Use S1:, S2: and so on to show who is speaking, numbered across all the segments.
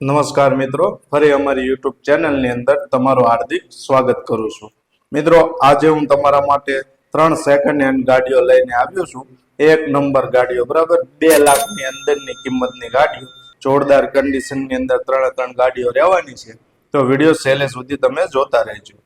S1: નમસ્કાર મિત્રો, ફરી અમારી યુટ્યુબ ચેનલની અંદર તમારું હાર્દિક સ્વાગત કરું છું. મિત્રો, આજે હું તમારા માટે ત્રણ સેકન્ડ હેન્ડ ગાડીઓ લઈને આવ્યો છું. એક નંબર ગાડીઓ, બરાબર? બે લાખની અંદરની કિંમતની ગાડીઓ. જોરદાર કન્ડિશનની અંદર ત્રણે ત્રણ ગાડીઓ રહેવાની છે. તો વીડિયો છેલ્લે સુધી તમે જોતા રહેજો.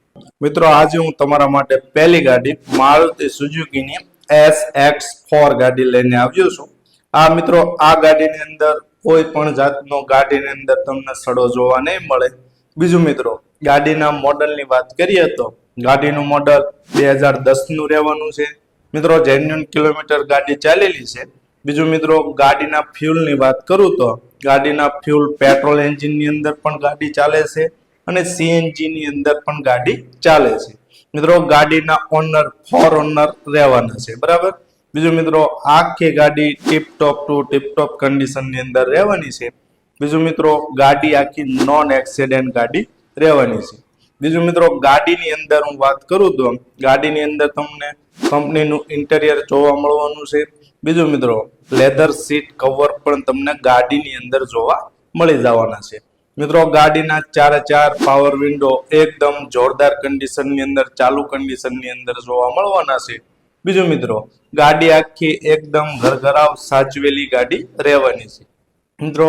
S1: મિત્રો, આજે હું તમારા માટે પહેલી ગાડી મારુતિ સુઝુકીની એસ એક્સ ફોર ગાડી લઈને આવ્યો છું. આ મિત્રો, આ ગાડીની અંદર કોઈ પણ જાતનો ગાડીની અંદર તમને સડો જોવા નહીં મળે. બીજું મિત્રો, ગાડીના મોડલની વાત કરીએ તો ગાડીનું મોડલ બે હજાર દસનું રહેવાનું છે. મિત્રો જેન્યુન કિલોમીટર ગાડી ચાલેલી છે. બીજું મિત્રો, ગાડીના ફ્યુલની વાત કરું તો ગાડીના ફ્યુલ પેટ્રોલ એન્જિનની અંદર પણ ગાડી ચાલે છે અને સીએનજી ની અંદર પણ ગાડી ચાલે છે. મિત્રો, ગાડીના ઓનર ફોર ઓનર રહેવાના છે. બરાબર? બીજું મિત્રો, આખી ગાડી ટીપ ટોપ ટુ ટીપટોપ કન્ડિશનની અંદર રહેવાની છે. બીજું મિત્રો, ગાડી આખી નોન એક્સિડેન્ટ ગાડી રહેવાની છે. બીજું મિત્રો, ગાડીની અંદર હું વાત કરું તો, ગાડીની અંદર તમને કંપનીનું ઇન્ટેરિયર જોવા મળવાનું છે. બીજું મિત્રો લેધર સીટ કવર પણ તમને ગાડીની અંદર જોવા મળી જવાના છે. મિત્રો, ગાડીના ચારે ચાર પાવર વિન્ડો એકદમ જોરદાર કન્ડિશનની અંદર, ચાલુ કન્ડિશનની અંદર જોવા મળવાના છે. બીજું મિત્રો, ગાડી આખી એકદમ ઘરઘરાવ સાચવેલી ગાડી રહેવાની છે. મિત્રો,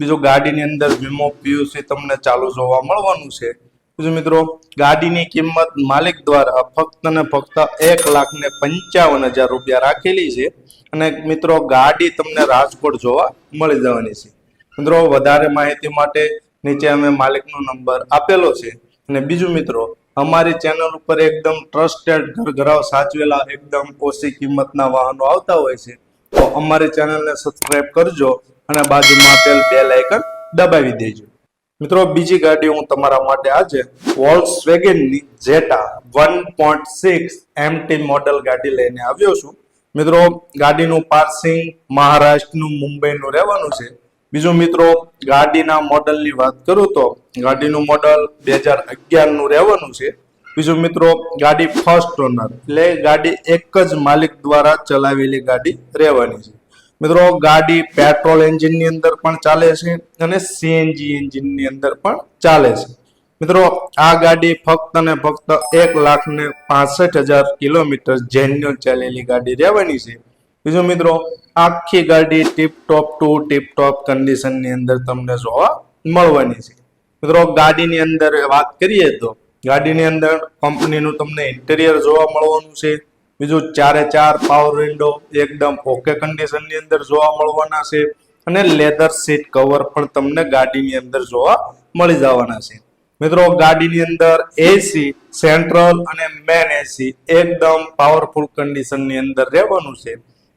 S1: બીજું ગાડીની અંદર વીમો, પીયુસી તમને ચાલુ જોવા મળવાનું છે. બીજું મિત્રો, ગાડીની કિંમત માલિક દ્વારા ફક્ત ને ફક્ત એક લાખ ને પંચાવન હજાર રૂપિયા રાખેલી છે અને મિત્રો, ગાડી તમને રાજકોટ જોવા મળી જવાની છે. મિત્રો, વધારે માહિતી માટે નીચે અમે માલિકનો નંબર આપેલો છે. અને બીજું મિત્રો અમારી ચેનલ ઉપર એકદમ ટ્રસ્ટેડ ઘરઘરાવ સાચવેલા, એકદમ ઓછી કિંમતના વાહનો આવતા હોય છે, તો અમારી ચેનલને સબસ્ક્રાઇબ કરજો અને બાજુમાં આપેલ બે લાઇકન દબાવી દેજો. મિત્રો, બીજી ગાડી હું તમારા માટે આજે વોલ્સ વોલ્ક્સવેગનની Jetta one point six MT model ગાડી લઈને આવ્યો છું. મિત્રો, ગાડીનું પાર્સિંગ મહારાષ્ટ્રનું મુંબઈનું રહેવાનું છે. બીજું મિત્રો, ગાડીના મોડલની વાત કરું તો ગાડીનું મોડલ બે હજાર અગિયારનું રહેવાનું છે. બીજું મિત્રો, ગાડી ફર્સ્ટ ઓનર એટલે ગાડી એક જ માલિક દ્વારા ચલાવેલી ગાડી રહેવાની છે. મિત્રો, ગાડી પેટ્રોલ એન્જિનની અંદર પણ ચાલે છે અને સીએનજી એન્જિનની અંદર પણ ચાલે છે. મિત્રો, આ ગાડી ફક્ત ને ફક્ત એક લાખ ને પાસઠ હજાર કિલોમીટર જેન્યુઅલ ચાલેલી ગાડી રહેવાની છે. બીજું મિત્રો, આખી ગાડી tip top to tip top કન્ડિશનની અંદર તમને જોવા મળવાની છે. મિત્રો, ગાડીની અંદર વાત કરીએ તો, ગાડીની અંદર કંપનીનું તમને ઇન્ટેરિયર જોવા મળવાનું છે. બીજું ચારે ચાર પાવર વિન્ડો એકદમ ઓકે કન્ડિશનની અંદર જોવા મળવાના છે. અને લેધર સીટ કવર પણ તમને ગાડીની અંદર જોવા મળી જવાના છે. મિત્રો, ગાડીની અંદર એસી સેન્ટ્રલ અને મેન એસી એકદમ પાવરફુલ કન્ડિશનની અંદર રહેવાનું છે.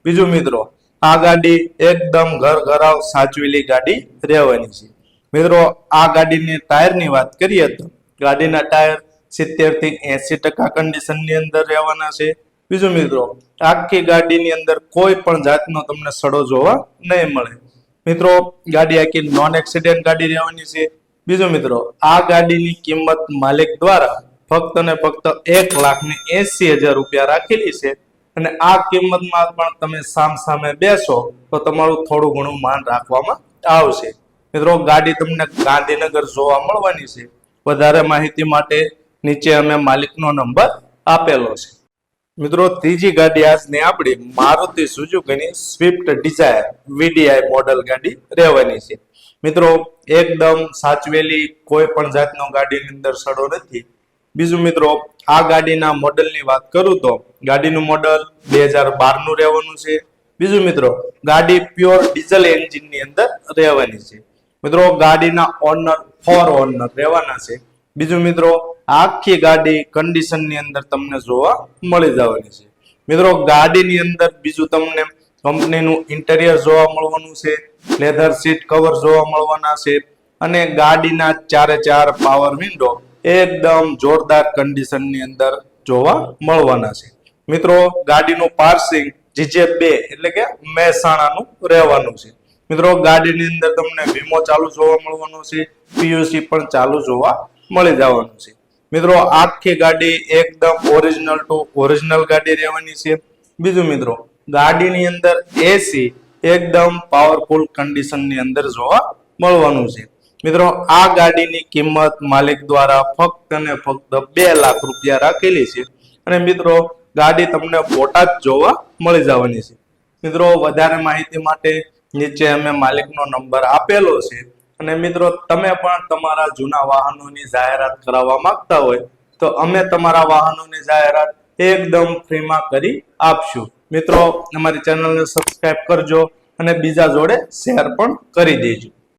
S1: બીજું મિત્રો, આ ગાડી એકદમ ઘર ઘરાવ સાચવેલી ગાડી રહેવાની છે. મિત્રો, આ ગાડીની ટાયરની વાત કરીએ તો ગાડીના ટાયર સિત્તેરથી એસી ટકા કન્ડિશનની અંદર રહેવાના છે. બીજું મિત્રો, આખી ગાડીની અંદર કોઈ પણ જાતનો તમને સડો જોવા નહીં મળે. મિત્રો, ગાડી આખી નોન એક્સિડેન્ટ ગાડી રહેવાની છે. બીજું મિત્રો, આ ગાડીની કિંમત માલિક દ્વારા ફક્ત ને ફક્ત એક લાખ ને એસી હજાર રૂપિયા રાખેલી છે. અને આ કિંમતમાં પણ તમે સામ સામે બેસો, તો તમારું થોડું ઘણું માન રાખવામાં આવશે. મિત્રો, ગાડી તમને ગાંધીનગર જોવા મળવાની છે. વધારે માહિતી માટે નીચે અમે માલિકનો નંબર આપેલો છે. મિત્રો, ત્રીજી ગાડી આજની આપણી મારુતિ સુઝુકીની સ્વિફ્ટ ડિઝાયર વીડીઆઈ મોડલ ગાડી રહેવાની છે. મિત્રો, એકદમ સાચવેલી કોઈ પણ જાતનો ગાડીની અંદર સડો નથી. બીજું મિત્રો, આ ગાડીના મોડલની વાત કરું તો ગાડીનું મોડલ બે હજાર બારનું રહેવાનું છે. બીજું મિત્રો, ગાડી પ્યોર ડીઝલ એન્જિનની અંદર રહેવાની છે. મિત્રો, ગાડીના ઓનર ફોર ઓનર રહેવાના છે. બીજું મિત્રો, આખી ગાડી કન્ડિશનની અંદર તમને જોવા મળી જવાની છે. મિત્રો, ગાડીની અંદર બીજું તમને કંપનીનું ઇન્ટેરિયર જોવા મળવાનું છે લેધર સીટ કવર જોવા મળવાના છે અને ગાડીના ચારે ચાર પાવર વિન્ડો એકદમ જોરદાર કન્ડિશનની અંદર જોવા મળવાના છે. મિત્રો, ગાડીનું પાર્સિંગ જીજે બે એટલે કે મહેસાણાનું રહેવાનું છે. મિત્રો, ગાડીની અંદર તમને વીમો ચાલુ જોવા મળવાનો છે પીયુસી પણ ચાલુ જોવા મળી જવાનું છે. મિત્રો, આખી ગાડી એકદમ ઓરિજિનલ ટુ ઓરિજિનલ ગાડી રહેવાની છે. બીજું મિત્રો, ગાડીની અંદર એસી એકદમ પાવરફુલ કન્ડિશનની અંદર જોવા મળવાનું છે. મિત્રો, આ ગાડીની કિંમત માલિક દ્વારા ફક્ત ને ફક્ત બે લાખ રૂપિયા રાખેલી છે. અને મિત્રો, ગાડી તમને બોટાદ જોવા મળી જવાની છે. મિત્રો, વધારે માહિતી માટે નીચે અમે માલિકનો નંબર આપેલો છે. અને મિત્રો, તમે પણ તમારા જૂના વાહનોની જાહેરાત કરાવવા માંગતા હોય, તો અમે તમારા વાહનોની જાહેરાત એકદમ ફ્રીમાં કરી આપશું. મિત્રો, અમારી ચેનલને સબસ્ક્રાઈબ કરજો અને બીજા જોડે શેર પણ કરી દેજો.